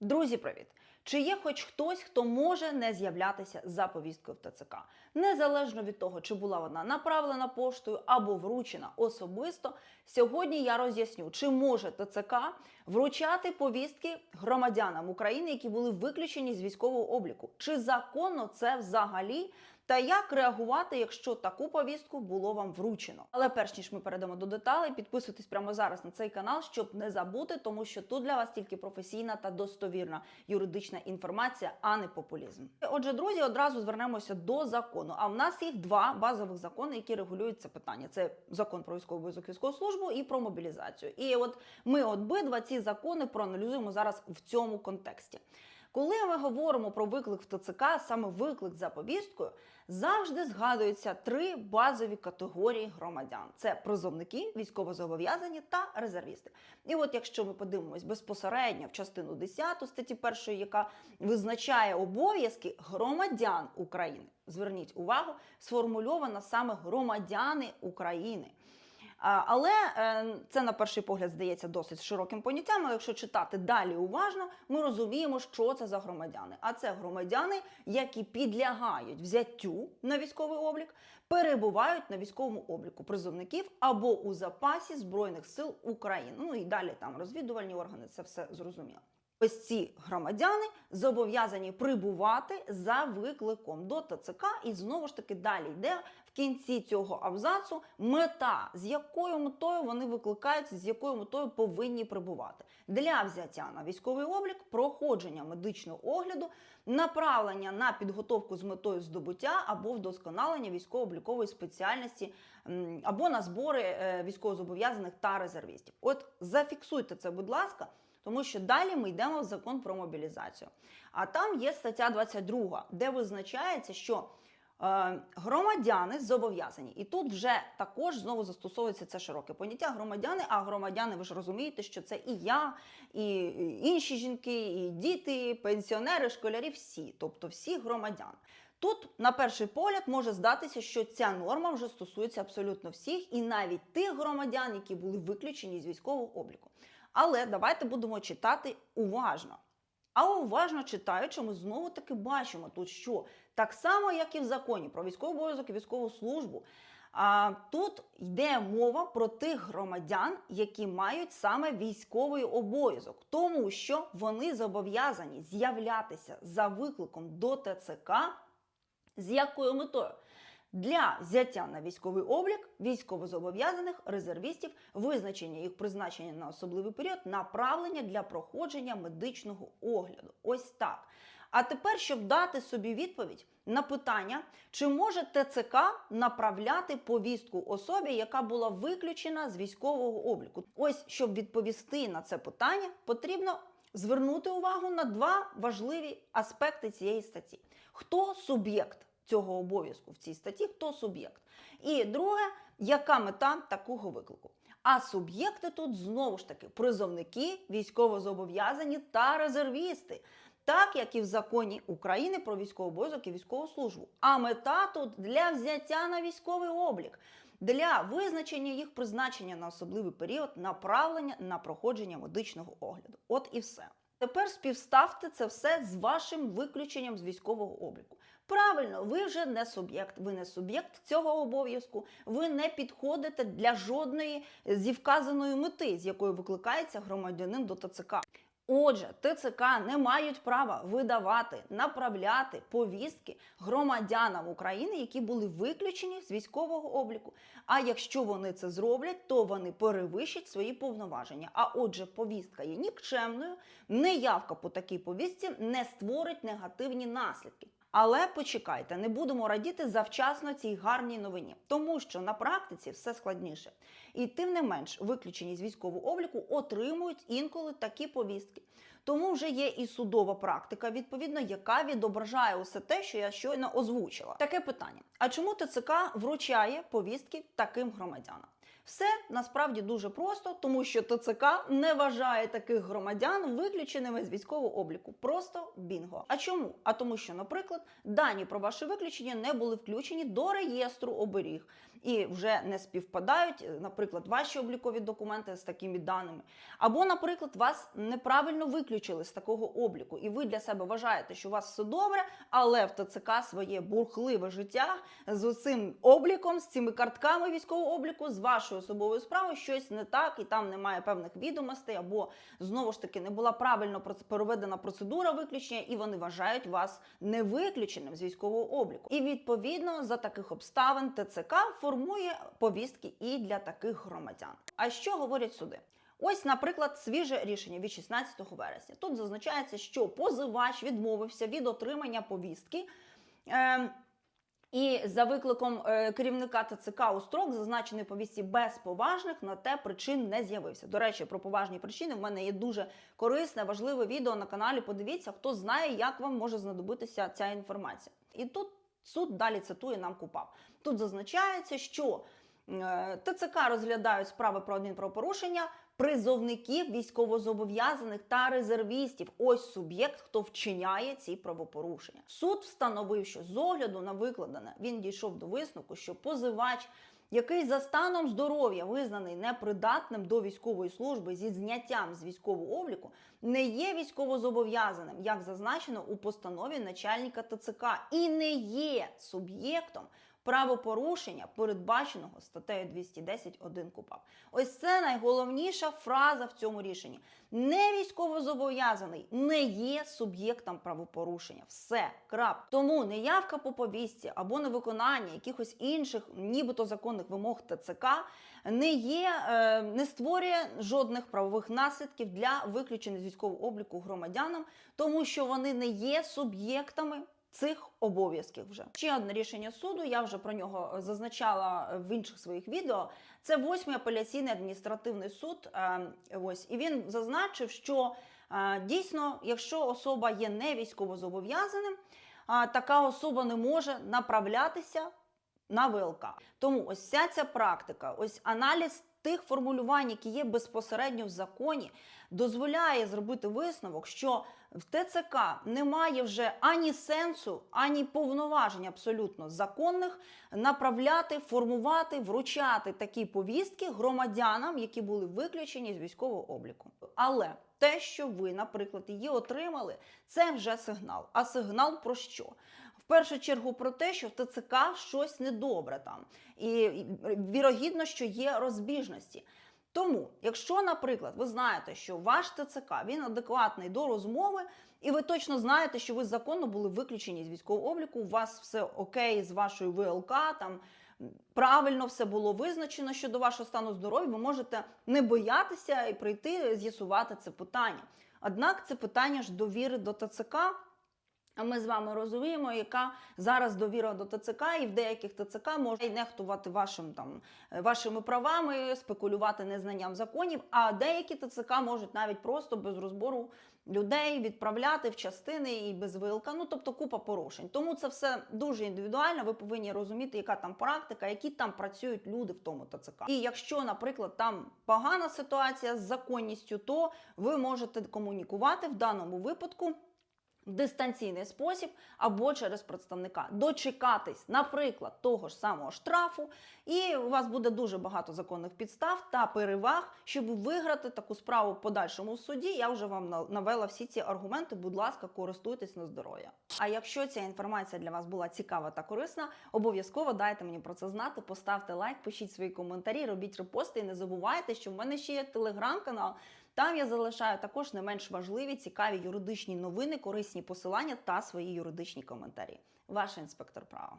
Друзі, привіт! Чи є хоч хтось, хто може не з'являтися за повісткою в ТЦК? Незалежно від того, чи була вона направлена поштою або вручена особисто, сьогодні я роз'ясню, чи може ТЦК вручати повістки громадянам України, які були виключені з військового обліку. Чи законно це взагалі? Та як реагувати, якщо таку повістку було вам вручено? Але перш ніж ми перейдемо до деталей, підписуйтесь прямо зараз на цей канал, щоб не забути, тому що тут для вас тільки професійна та достовірна юридична інформація, а не популізм. Отже, друзі, одразу звернемося до закону. А в нас їх два базових закони, які регулюють це питання: це закон про військову обов'язок військову службу і про мобілізацію. І от ми обидва ці закони проаналізуємо зараз в цьому контексті. Коли ми говоримо про виклик в ТЦК, саме виклик за повісткою, завжди згадуються три базові категорії громадян: це призовники, військовозобов'язані та резервісти. І от якщо ми подивимось безпосередньо в частину 10 статті 1, яка визначає обов'язки громадян України, зверніть увагу, сформульована саме громадяни України. Але е, це на перший погляд здається досить широким поняттям. Але якщо читати далі уважно, ми розуміємо, що це за громадяни. А це громадяни, які підлягають взяттю на військовий облік, перебувають на військовому обліку призовників або у запасі Збройних сил України. Ну і далі там розвідувальні органи, це все зрозуміло. Ось ці громадяни зобов'язані прибувати за викликом до ТЦК, і знову ж таки далі йде кінці цього абзацу мета, з якою метою вони викликаються, з якою метою повинні прибувати для взяття на військовий облік, проходження медичного огляду, направлення на підготовку з метою здобуття або вдосконалення військово-облікової спеціальності, або на збори е, військовозобов'язаних та резервістів. От зафіксуйте це, будь ласка. Тому що далі ми йдемо в закон про мобілізацію. А там є стаття 22, де визначається, що громадяни зобов'язані. І тут вже також знову застосовується це широке поняття громадяни. А громадяни, ви ж розумієте, що це і я, і інші жінки, і діти, і пенсіонери, школярі, всі, тобто всі громадяни. Тут, на перший погляд, може здатися, що ця норма вже стосується абсолютно всіх, і навіть тих громадян, які були виключені з військового обліку. Але давайте будемо читати уважно. А уважно читаючи, ми знову таки бачимо тут, що так само, як і в законі про військовий обов'язок і військову службу, а, тут йде мова про тих громадян, які мають саме військовий обов'язок, тому що вони зобов'язані з'являтися за викликом до ТЦК. З якою метою? Для взяття на військовий облік військовозобов'язаних резервістів, визначення їх призначення на особливий період, направлення для проходження медичного огляду. Ось так. А тепер, щоб дати собі відповідь на питання, чи може ТЦК направляти повістку особі, яка була виключена з військового обліку? Ось щоб відповісти на це питання, потрібно звернути увагу на два важливі аспекти цієї статті: хто суб'єкт цього обов'язку в цій статті, хто суб'єкт. І друге, яка мета такого виклику. А суб'єкти тут знову ж таки призовники, військовозобов'язані та резервісти, так як і в законі України про військовий обов'язок і військову службу. А мета тут для взяття на військовий облік, для визначення їх призначення на особливий період, направлення на проходження медичного огляду. От і все. Тепер співставте це все з вашим виключенням з військового обліку. Правильно, ви вже не суб'єкт, ви не суб'єкт цього обов'язку, ви не підходите для жодної зі вказаної мети, з якою викликається громадянин до ТЦК. Отже, ТЦК не мають права видавати, направляти повістки громадянам України, які були виключені з військового обліку. А якщо вони це зроблять, то вони перевищать свої повноваження. А отже, повістка є нікчемною, неявка по такій повістці не створить негативні наслідки. Але почекайте, не будемо радіти завчасно цій гарній новині, тому що на практиці все складніше. І тим не менш, виключені з військового обліку отримують інколи такі повістки. Тому вже є і судова практика, відповідно, яка відображає усе те, що я щойно озвучила. Таке питання: а чому ТЦК вручає повістки таким громадянам? Все насправді дуже просто, тому що ТЦК не вважає таких громадян виключеними з військового обліку. Просто бінго. А чому? А тому, що, наприклад, дані про ваше виключення не були включені до реєстру оберіг, і вже не співпадають, е, наприклад, ваші облікові документи з такими даними, або, наприклад, вас неправильно виключили з такого обліку, і ви для себе вважаєте, що у вас все добре, але в ТЦК своє бурхливе життя з цим обліком, з цими картками військового обліку, з вашою особовою справою щось не так, і там немає певних відомостей, або знову ж таки не була правильно проведена процедура виключення, і вони вважають вас не виключеним з військового обліку. І відповідно за таких обставин ТЦК формує повістки і для таких громадян. А що говорять суди? Ось, наприклад, свіже рішення від 16 вересня. Тут зазначається, що позивач відмовився від отримання повістки. Е, і за викликом е, керівника ТЦК у строк зазначений повісті без поважних на те причин не з'явився. До речі, про поважні причини в мене є дуже корисне, важливе відео на каналі. Подивіться, хто знає, як вам може знадобитися ця інформація. І тут суд далі цитує нам КУПАП. Тут зазначається, що е, ТЦК розглядають справи про адмінправопорушення призовників військовозобов'язаних та резервістів. Ось суб'єкт, хто вчиняє ці правопорушення. Суд встановив, що з огляду на викладене він дійшов до висновку, що позивач. Який за станом здоров'я визнаний непридатним до військової служби зі зняттям з військового обліку, не є військовозобов'язаним, як зазначено у постанові начальника ТЦК, і не є суб'єктом правопорушення, передбаченого статтею 210.1 КУПАП. Ось це найголовніша фраза в цьому рішенні. Не військовозобов'язаний не є суб'єктом правопорушення. Все, крап. Тому неявка по повістці або невиконання якихось інших, нібито законних вимог ТЦК не є, е, не створює жодних правових наслідків для виключення з військового обліку громадянам, тому що вони не є суб'єктами цих обов'язків вже ще одне рішення суду. Я вже про нього зазначала в інших своїх відео. Це восьмий апеляційний адміністративний суд. Е, Ось і він зазначив, що е, дійсно, якщо особа є не військовозобов'язаним, така особа не може направлятися на ВЛК. Тому ось вся ця практика, ось аналіз тих формулювань, які є безпосередньо в законі, дозволяє зробити висновок, що в ТЦК немає вже ані сенсу, ані повноважень абсолютно законних направляти, формувати, вручати такі повістки громадянам, які були виключені з військового обліку. Але те, що ви, наприклад, її отримали, це вже сигнал. А сигнал про що? Першу чергу про те, що в ТЦК щось недобре там, і, вірогідно, що є розбіжності. Тому, якщо, наприклад, ви знаєте, що ваш ТЦК він адекватний до розмови, і ви точно знаєте, що ви законно були виключені з військового обліку, у вас все окей з вашою ВЛК, там правильно все було визначено щодо вашого стану здоров'я, ви можете не боятися і прийти з'ясувати це питання. Однак це питання ж довіри до ТЦК. А ми з вами розуміємо, яка зараз довіра до ТЦК, і в деяких ТЦК може нехтувати вашим там е, вашими правами, спекулювати незнанням законів. А деякі ТЦК можуть навіть просто без розбору людей відправляти в частини і без вилка. Ну тобто купа порушень. Тому це все дуже індивідуально. Ви повинні розуміти, яка там практика, які там працюють люди в тому ТЦК. І якщо, наприклад, там погана ситуація з законністю, то ви можете комунікувати в даному випадку дистанційний спосіб або через представника дочекатись, наприклад, того ж самого штрафу, і у вас буде дуже багато законних підстав та переваг, щоб виграти таку справу в подальшому суді. Я вже вам навела всі ці аргументи. Будь ласка, користуйтесь на здоров'я. А якщо ця інформація для вас була цікава та корисна, обов'язково дайте мені про це знати. Поставте лайк, пишіть свої коментарі, робіть репости і не забувайте, що в мене ще є телеграм-канал. Там я залишаю також не менш важливі, цікаві юридичні новини, корисні посилання та свої юридичні коментарі. Ваш інспектор права.